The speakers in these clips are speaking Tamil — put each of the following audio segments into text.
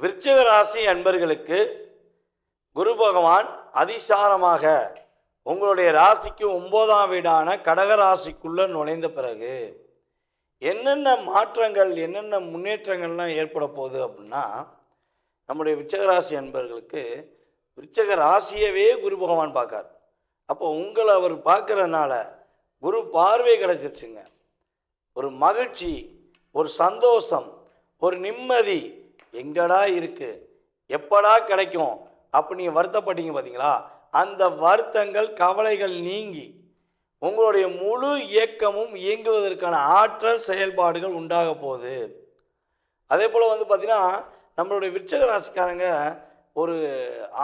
விருச்சிக ராசி அன்பர்களுக்கு குரு பகவான் அதிசாரமாக உங்களுடைய ராசிக்கு ஒம்போதாம் வீடான கடக ராசிக்குள்ளே நுழைந்த பிறகு என்னென்ன மாற்றங்கள் என்னென்ன முன்னேற்றங்கள்லாம் ஏற்பட போகுது அப்படின்னா நம்முடைய விருச்சக ராசி அன்பர்களுக்கு விருச்சக ராசியவே குரு பகவான் பார்க்கார். அப்போ உங்களை அவர் பார்க்குறதுனால குரு பார்வை கிடச்சிருச்சுங்க. ஒரு மகிழ்ச்சி ஒரு சந்தோஷம் ஒரு நிம்மதி எங்கடா இருக்குது எப்படா கிடைக்கும்? அப்படி நீங்கள் வருத்தப்பட்டீங்க பார்த்தீங்களா அந்த வருத்தங்கள் கவலைகள் நீங்கி உங்களுடைய முழு இயக்கமும் இயங்குவதற்கான ஆற்றல் செயல்பாடுகள் உண்டாக போகுது. அதே போல் வந்து பார்த்திங்கன்னா நம்மளுடைய விருச்சக ராசிக்காரங்க ஒரு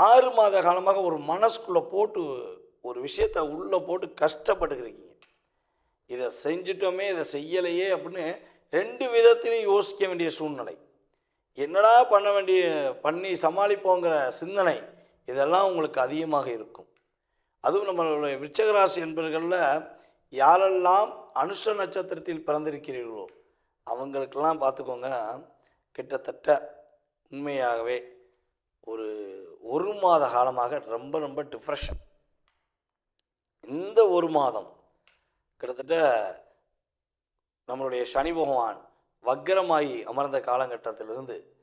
ஆறு மாத காலமாக ஒரு மனசுக்குள்ளே போட்டு ஒரு விஷயத்தை உள்ளே போட்டு கஷ்டப்பட்டுக்கிறீங்க இதை செஞ்சிட்டோமே இதை செய்யலையே அப்படின்னு ரெண்டு விதத்திலையும் யோசிக்க வேண்டிய சூழ்நிலை. என்னடா பண்ண வேண்டிய பண்ணி சமாளிப்போங்கிற சிந்தனை இதெல்லாம் உங்களுக்கு அதிகமாக இருக்கும். அதுவும் நம்மளுடைய விச்சகராசி என்பவர்களில் என்பர்களில் யாரெல்லாம் அனுஷ நட்சத்திரத்தில் பிறந்திருக்கிறீர்களோ அவங்களுக்கெல்லாம் பார்த்துக்கோங்க கிட்டத்தட்ட உண்மையாகவே ஒரு ஒரு மாத காலமாக ரொம்ப ரொம்ப டிப்ரெஷன் இந்த ஒரு மாதம் கிட்டத்தட்ட நம்மளுடைய சனி பகவான் வக்கரமாகி அமர்ந்த காலகட்டத்திலிருந்து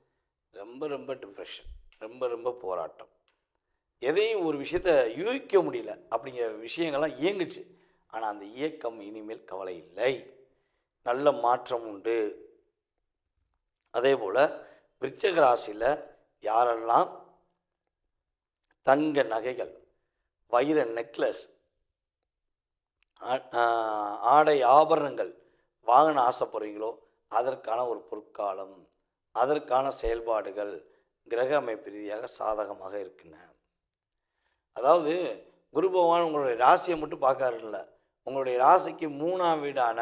ரொம்ப ரொம்ப டிப்ரெஷன் ரொம்ப ரொம்ப போராட்டம். எதையும் ஒரு விஷயத்த யூகிக்க முடியல அப்படிங்கிற விஷயங்கள்லாம் இயங்குச்சு. ஆனால் அந்த இயக்கம் இனிமேல் கவலை இல்லை. நல்ல மாற்றம் உண்டு. அதே போல் விருச்சக ராசியில் யாரெல்லாம் தங்க நகைகள் வைர நெக்லஸ் ஆ- ஆடை ஆபரணங்கள் வாங்கின ஆசைப்படுறீங்களோ அதற்கான ஒரு பொற்காலம். அதற்கான செயல்பாடுகள் கிரக அமைப்பு ரீதியாக சாதகமாக இருக்கின்றன. அதாவது குரு பகவான் உங்களுடைய ராசியை மட்டும் பார்க்காருல்ல உங்களுடைய ராசிக்கு மூணாம் வீடான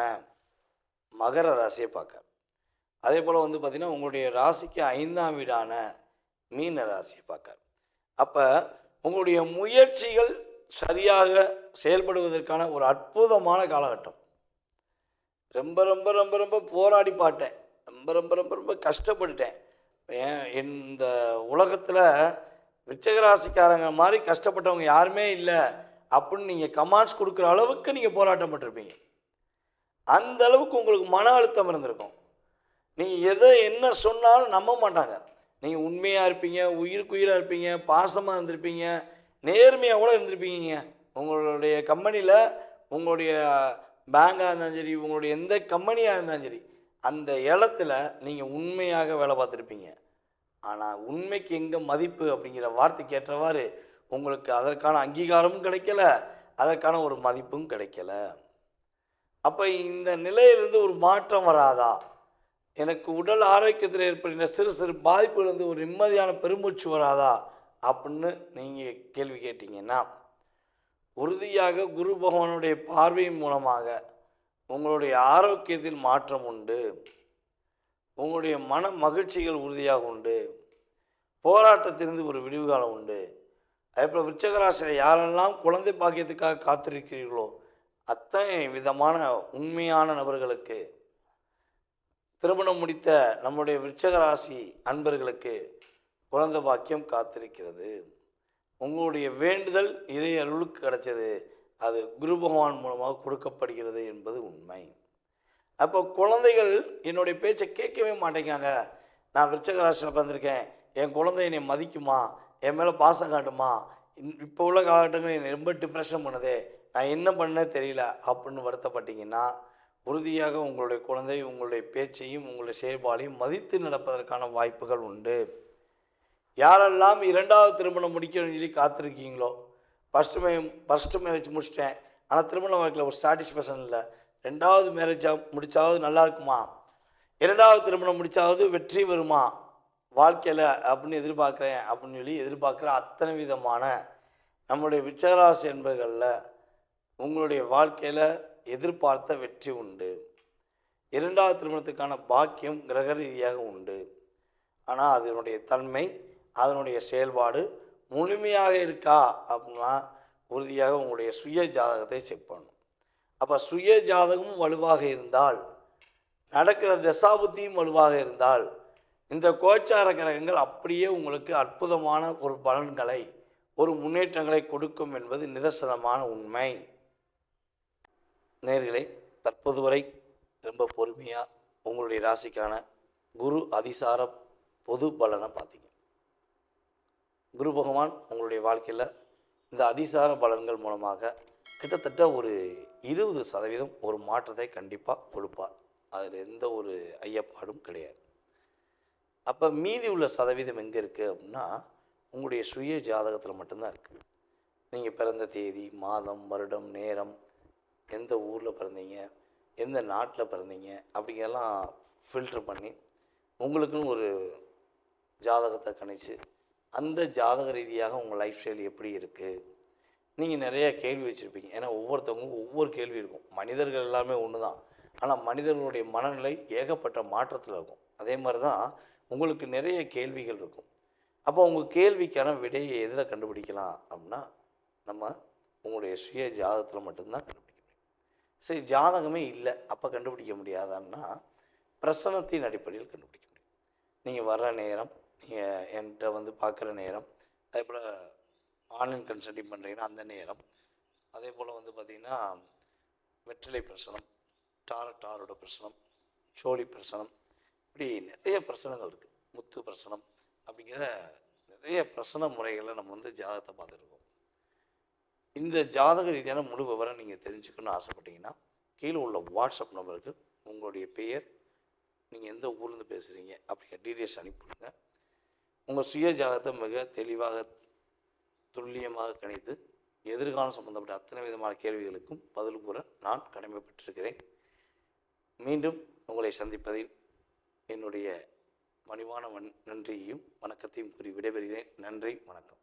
மகர ராசியை பார்க்கார். அதே போல் வந்து பார்த்திங்கன்னா உங்களுடைய ராசிக்கு ஐந்தாம் வீடான மீன ராசியை பார்க்கார். அப்போ உங்களுடைய முயற்சிகள் சரியாக செயல்படுவதற்கான ஒரு அற்புதமான காலகட்டம். ரொம்ப ரொம்ப ரொம்ப ரொம்ப போராடி பாட்டேன் ரொம்ப ரொம்ப ரொம்ப ரொம்ப கஷ்டப்பட்டுட்டேன். ஏன் இந்த உலகத்தில் விச்சகராசிக்காரங்க மாதிரி கஷ்டப்பட்டவங்க யாருமே இல்லை. அப்படின்னு நீங்கள் கமாண்ட்ஸ் கொடுக்குற அளவுக்கு நீங்கள் போராட்டம் பட்டிருப்பீங்க அந்த அளவுக்கு உங்களுக்கு மன அழுத்தம் இருந்திருக்கும். நீங்கள் எதை என்ன சொன்னாலும் நம்ப மாட்டாங்க. நீங்கள் உண்மையாக இருப்பீங்க உயிருக்குயிராக இருப்பீங்க பாசமாக இருந்திருப்பீங்க நேர்மையாக கூட இருந்திருப்பீங்க. உங்களுடைய கம்பெனியில் உங்களுடைய பேங்காக இருந்தாலும் சரி உங்களுடைய எந்த கம்பெனியாக இருந்தாலும் சரி அந்த இடத்துல நீங்கள் உண்மையாக வேலை பார்த்துருப்பீங்க. ஆனால் உண்மைக்கு எங்கே மதிப்பு அப்படிங்கிற வார்த்தைக்கு ஏற்றவாறு உங்களுக்கு அதற்கான அங்கீகாரமும் கிடைக்கல அதற்கான ஒரு மதிப்பும் கிடைக்கல. அப்போ இந்த நிலையிலிருந்து ஒரு மாற்றம் வராதா? எனக்கு உடல் ஆரோக்கியத்தில் ஏற்படுகிற சிறு சிறு பாதிப்புலேருந்து ஒரு நிம்மதியான பெருமூச்சு வராதா? அப்படின்னு நீங்கள் கேள்வி கேட்டிங்கன்னா உறுதியாக குரு பகவானுடைய பார்வையின் மூலமாக உங்களுடைய ஆரோக்கியத்தில் மாற்றம் உண்டு. உங்களுடைய மன மகிழ்ச்சிகள் உறுதியாக உண்டு. போராட்டத்திலிருந்து ஒரு விடிவு காலம் உண்டு. அதேபோல் விருச்சகராசியில் யாரெல்லாம் குழந்தை பாக்கியத்துக்காக காத்திருக்கிறீர்களோ அத்தனை விதமான உண்மையான நபர்களுக்கு திருமணம் முடித்த நம்முடைய விருச்சகராசி அன்பர்களுக்கு குழந்தை பாக்கியம் காத்திருக்கிறது. உங்களுடைய வேண்டுதல் இறை அருளுக்கு கிடைச்சது. அது குரு பகவான் மூலமாக கொடுக்கப்படுகிறது என்பது உண்மை. அப்போ குழந்தைகள் என்னுடைய பேச்சை கேட்கவே மாட்டேங்காங்க நான் விருச்சகராசியில் பிறந்திருக்கேன். என் குழந்தை என்னை மதிக்குமா? என் மேலே பாசம் காட்டுமா? இன்- இப்போ உள்ள காலகட்டங்கள் என்னை ரொம்ப டிப்ரெஷன் பண்ணுதே. நான் என்ன பண்ணே தெரியல அப்படின்னு வருத்தப்பட்டீங்கன்னா உறுதியாக உங்களுடைய குழந்தை உங்களுடைய பேச்சையும் உங்களுடைய செயல்பாடையும் மதித்து நடப்பதற்கான வாய்ப்புகள் உண்டு. யாரெல்லாம் இரண்டாவது திருமணம் முடிக்கணும்னு சொல்லி காத்திருக்கீங்களோ ஃபஸ்ட்டு மே ஃபஸ்ட்டு மேரேஜ் முடிச்சிட்டேன். ஆனால் திருமண வாழ்க்கையில் ஒரு சாட்டிஸ்ஃபேக்ஷன் இல்லை. ரெண்டாவது மேரேஜாக முடிச்சாவது நல்லா இருக்குமா? இரண்டாவது திருமணம் முடித்தாவது வெற்றி வருமா? வாழ்க்கையில் அப்படின்னு எதிர்பார்க்குறேன் அப்படின்னு சொல்லி எதிர்பார்க்குற அத்தனை விதமான நம்முடைய விச்சகராசி என்பர்களில் உங்களுடைய வாழ்க்கையில் எதிர்பார்த்த வெற்றி உண்டு. இரண்டாவது திருமணத்துக்கான பாக்கியம் கிரக ரீதியாக உண்டு. ஆனால் அதனுடைய தன்மை அதனுடைய செயல்பாடு முழுமையாக இருக்கா அப்படின்னா உறுதியாக உங்களுடைய சுய ஜாதகத்தை செக் பண்ணணும். அப்போ சுய ஜாதகமும் வலுவாக இருந்தால் நடக்கிற தசாபுத்தியும் வலுவாக இருந்தால் இந்த கோச்சார கிரகங்கள் அப்படியே உங்களுக்கு அற்புதமான ஒரு பலன்களை ஒரு முன்னேற்றங்களை கொடுக்கும் என்பது நிதர்சனமான உண்மை. நேர்களே தற்போது வரை ரொம்ப பொறுமையாக உங்களுடைய ராசிக்கான குரு அதிசார பொது பலனை பார்த்தீங்க. குரு பகவான் உங்களுடைய வாழ்க்கையில் இந்த அதிசார பலன்கள் மூலமாக கிட்டத்தட்ட ஒரு இருபது சதவீதம் ஒரு மாற்றத்தை கண்டிப்பாக கொடுப்பார். அதில் எந்த ஒரு ஐயப்பாடும் கிடையாது. அப்போ மீதி உள்ள சதவீதம் எங்கே இருக்குது அப்படின்னா உங்களுடைய சுய ஜாதகத்தில் மட்டும்தான் இருக்குது நீங்கள் பிறந்த தேதி மாதம் வருடம் நேரம் எந்த ஊரில் பிறந்தீங்க எந்த நாட்டில் பிறந்தீங்க அப்படிங்கெல்லாம் ஃபில்டர் பண்ணி உங்களுக்குன்னு ஒரு ஜாதகத்தை கணிச்சு அந்த ஜாதக ரீதியாக உங்கள் லைஃப் ஸ்டைல் எப்படி இருக்குது நீங்கள் நிறையா கேள்வி வச்சுருப்பீங்க. ஏன்னா ஒவ்வொருத்தவங்களுக்கும் ஒவ்வொரு கேள்வி இருக்கும். மனிதர்கள் எல்லாமே ஒன்று தான் ஆனால் மனிதர்களுடைய மனநிலை ஏகப்பட்ட மாற்றத்தில் இருக்கும். அதே மாதிரி தான் உங்களுக்கு நிறைய கேள்விகள் இருக்கும். அப்போ உங்கள் கேள்விக்கான விடையை எதில் கண்டுபிடிக்கலாம் அப்படின்னா நம்ம உங்களுடைய சுய ஜாதகத்தில் மட்டும்தான் கண்டுபிடிக்க முடியும். சரி ஜாதகமே இல்லை. அப்போ கண்டுபிடிக்க முடியாதான்னா பிரசனத்தின் அடிப்படையில் கண்டுபிடிக்க முடியும். நீங்கள் வர்ற நேரம் நீங்கள் என்கிட்ட வந்து பார்க்குற நேரம் அதே போல் ஆன்லைன் கன்சல்டிங் பண்ணுறீங்கன்னா அந்த நேரம் அதே போல் வந்து பார்த்திங்கன்னா வெற்றிலை பிரசனம் டார டாரோட பிரசனம் சோழி பிரசனம் இப்படி நிறைய பிரசனங்கள் இருக்குது முத்து பிரசனம் அப்படிங்கிற நிறைய பிரசன முறைகளை நம்ம வந்து ஜாதகத்தை பார்த்துருக்கோம். இந்த ஜாதக ரீதியான முழு விவரம் நீங்கள் தெரிஞ்சுக்கணும்னு ஆசைப்பட்டீங்கன்னா கீழே உள்ள வாட்ஸ்அப் நம்பருக்கு உங்களுடைய பெயர் நீங்கள் எந்த ஊர்லேருந்து பேசுகிறீங்க அப்படிங்கிற டீட்டெயில்ஸ் அனுப்பிவிடுங்க உங்கள் சுய ஜாகத்தை மிக தெளிவாக துல்லியமாக கணித்து எதிர்காலம் சம்பந்தப்பட்ட அத்தனை விதமான கேள்விகளுக்கும் பதில் கூற நான் கடமைப்பட்டிருக்கிறேன். மீண்டும் உங்களை சந்திப்பதில் என்னுடைய பணிவான வன் நன்றியையும் வணக்கத்தையும் கூறி விடைபெறுகிறேன். நன்றி வணக்கம்.